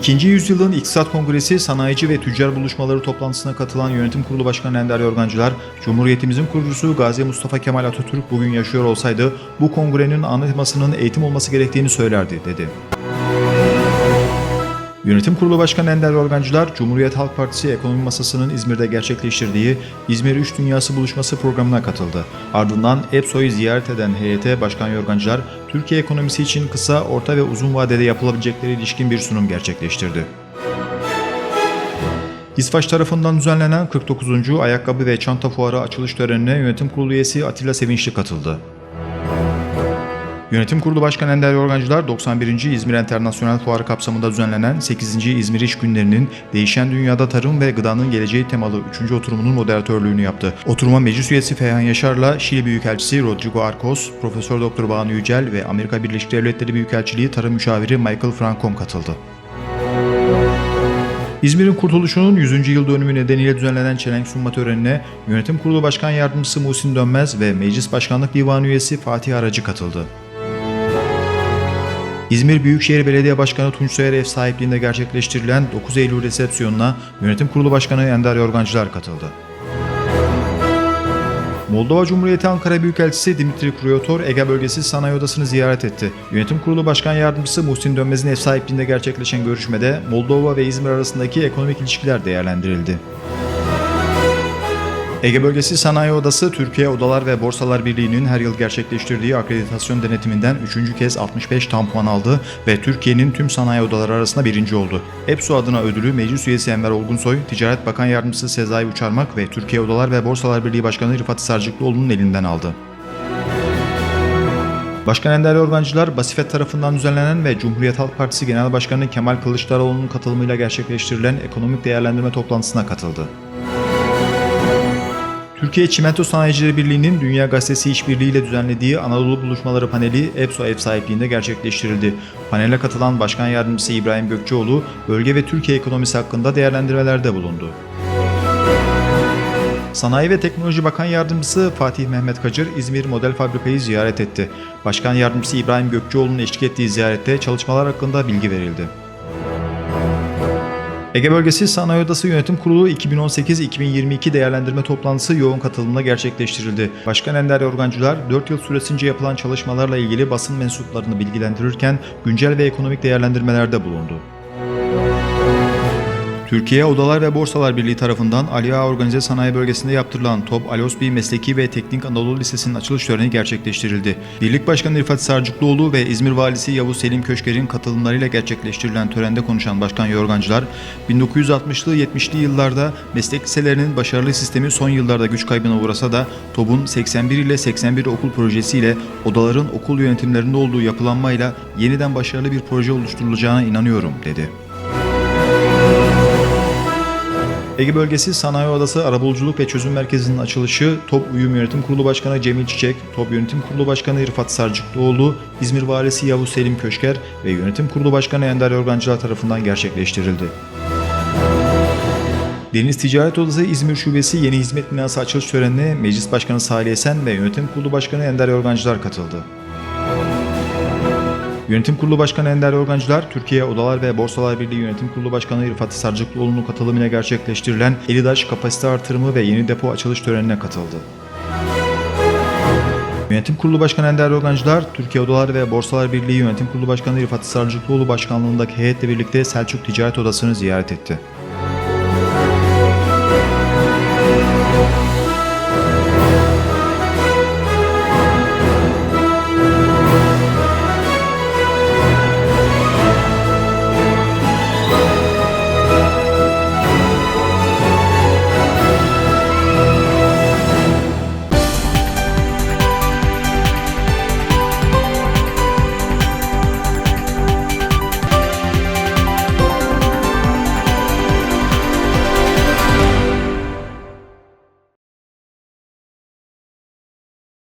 İkinci yüzyılın İktisat Kongresi, sanayici ve tüccar buluşmaları toplantısına katılan Yönetim Kurulu Başkanı Ender Yorgancılar, Cumhuriyetimizin kurucusu Gazi Mustafa Kemal Atatürk bugün yaşıyor olsaydı bu kongrenin ana temasının eğitim olması gerektiğini söylerdi, dedi. Yönetim Kurulu Başkanı Ender Yorgancılar, Cumhuriyet Halk Partisi Ekonomi Masası'nın İzmir'de gerçekleştirdiği İzmir 3 Dünyası Buluşması programına katıldı. Ardından EPSO'yu ziyaret eden heyete Başkan Yorgancılar, Türkiye ekonomisi için kısa, orta ve uzun vadede yapılabilecekleri ilişkin bir sunum gerçekleştirdi. İSFAŞ tarafından düzenlenen 49. Ayakkabı ve Çanta Fuarı açılış törenine Yönetim Kurulu üyesi Atilla Sevinçli katıldı. Yönetim Kurulu Başkanı Ender Yorgancılar 91. İzmir Enternasyonel Fuarı kapsamında düzenlenen 8. İzmir İş Günleri'nin Değişen Dünyada Tarım ve Gıdanın Geleceği temalı 3. oturumunun moderatörlüğünü yaptı. Oturuma meclis üyesi Feyhan Yaşar'la Şili Büyükelçisi Rodrigo Arcos, Profesör Doktor Banu Yücel ve Amerika Birleşik Devletleri Büyükelçiliği Tarım Müşaviri Michael Francom katıldı. İzmir'in kurtuluşunun 100. yıl dönümü nedeniyle düzenlenen çelenk sunma törenine Yönetim Kurulu Başkan Yardımcısı Muhsin Dönmez ve Meclis Başkanlık Divanı üyesi Fatih Aracı katıldı. İzmir Büyükşehir Belediye Başkanı Tunç Soyer ev sahipliğinde gerçekleştirilen 9 Eylül resepsiyonuna Yönetim Kurulu Başkanı Ender Yorgancılar katıldı. Moldova Cumhuriyeti Ankara Büyükelçisi Dimitri Kruyotor Ege Bölgesi Sanayi Odası'nı ziyaret etti. Yönetim Kurulu Başkan Yardımcısı Muhsin Dönmez'in ev sahipliğinde gerçekleşen görüşmede Moldova ve İzmir arasındaki ekonomik ilişkiler değerlendirildi. Ege Bölgesi Sanayi Odası, Türkiye Odalar ve Borsalar Birliği'nin her yıl gerçekleştirdiği akreditasyon denetiminden 3. kez 65 tam puan aldı ve Türkiye'nin tüm sanayi odaları arasında birinci oldu. EPSO adına ödülü Meclis Üyesi Enver Olgunsoy, Ticaret Bakan Yardımcısı Sezai Uçarmak ve Türkiye Odalar ve Borsalar Birliği Başkanı Rıfat Sarcıklıoğlu'nun elinden aldı. Başkan Ender Yorgancılar, Basifet tarafından düzenlenen ve Cumhuriyet Halk Partisi Genel Başkanı Kemal Kılıçdaroğlu'nun katılımıyla gerçekleştirilen ekonomik değerlendirme toplantısına katıldı. Türkiye Çimento Sanayicileri Birliği'nin Dünya Gazetesi İşbirliği ile düzenlediği Anadolu Buluşmaları Paneli EPSO ev sahipliğinde gerçekleştirildi. Panele katılan Başkan Yardımcısı İbrahim Gökçeoğlu, bölge ve Türkiye ekonomisi hakkında değerlendirmelerde bulundu. Sanayi ve Teknoloji Bakan Yardımcısı Fatih Mehmet Kacır İzmir Model Fabrikayı ziyaret etti. Başkan Yardımcısı İbrahim Gökçeoğlu'nun eşlik ettiği ziyarette çalışmalar hakkında bilgi verildi. Ege Bölgesi Sanayi Odası Yönetim Kurulu 2018-2022 değerlendirme toplantısı yoğun katılımla gerçekleştirildi. Başkan Ender Yorgancılar 4 yıl süresince yapılan çalışmalarla ilgili basın mensuplarını bilgilendirirken güncel ve ekonomik değerlendirmelerde bulundu. Türkiye Odalar ve Borsalar Birliği tarafından Ali Ağa Organize Sanayi Bölgesi'nde yaptırılan TOP Alosbi Mesleki ve Teknik Anadolu Lisesi'nin açılış töreni gerçekleştirildi. Birlik Başkanı Rıfat Sarcıklıoğlu ve İzmir Valisi Yavuz Selim Köşker'in katılımlarıyla gerçekleştirilen törende konuşan Başkan Yorgancılar, 1960'lı 70'li yıllarda meslek liselerinin başarılı sistemi son yıllarda güç kaybına uğrasa da TOB'un 81 ile 81 okul projesiyle odaların okul yönetimlerinde olduğu yapılanmayla yeniden başarılı bir proje oluşturulacağına inanıyorum, dedi. Ege Bölgesi Sanayi Odası Arabuluculuk ve Çözüm Merkezi'nin açılışı TOP Uyum Yönetim Kurulu Başkanı Cemil Çiçek, TOP Yönetim Kurulu Başkanı Rıfat Sarcıklıoğlu, İzmir Valisi Yavuz Selim Köşker ve Yönetim Kurulu Başkanı Ender Yorgancılar tarafından gerçekleştirildi. Deniz Ticaret Odası İzmir Şubesi Yeni Hizmet Binası açılış törenine Meclis Başkanı Salih Esen ve Yönetim Kurulu Başkanı Ender Yorgancılar katıldı. Yönetim Kurulu Başkanı Ender Yorgancılar, Türkiye Odalar ve Borsalar Birliği Yönetim Kurulu Başkanı İrfat Sarcıklıoğlu'nun katılımıyla gerçekleştirilen Elidaş kapasite artırımı ve yeni depo açılış törenine katıldı. Yönetim Kurulu Başkanı Ender Rogancılar, Türkiye Odalar ve Borsalar Birliği Yönetim Kurulu Başkanı İrfat Sarcıklıoğlu Başkanlığındaki heyetle birlikte Selçuk Ticaret Odası'nı ziyaret etti.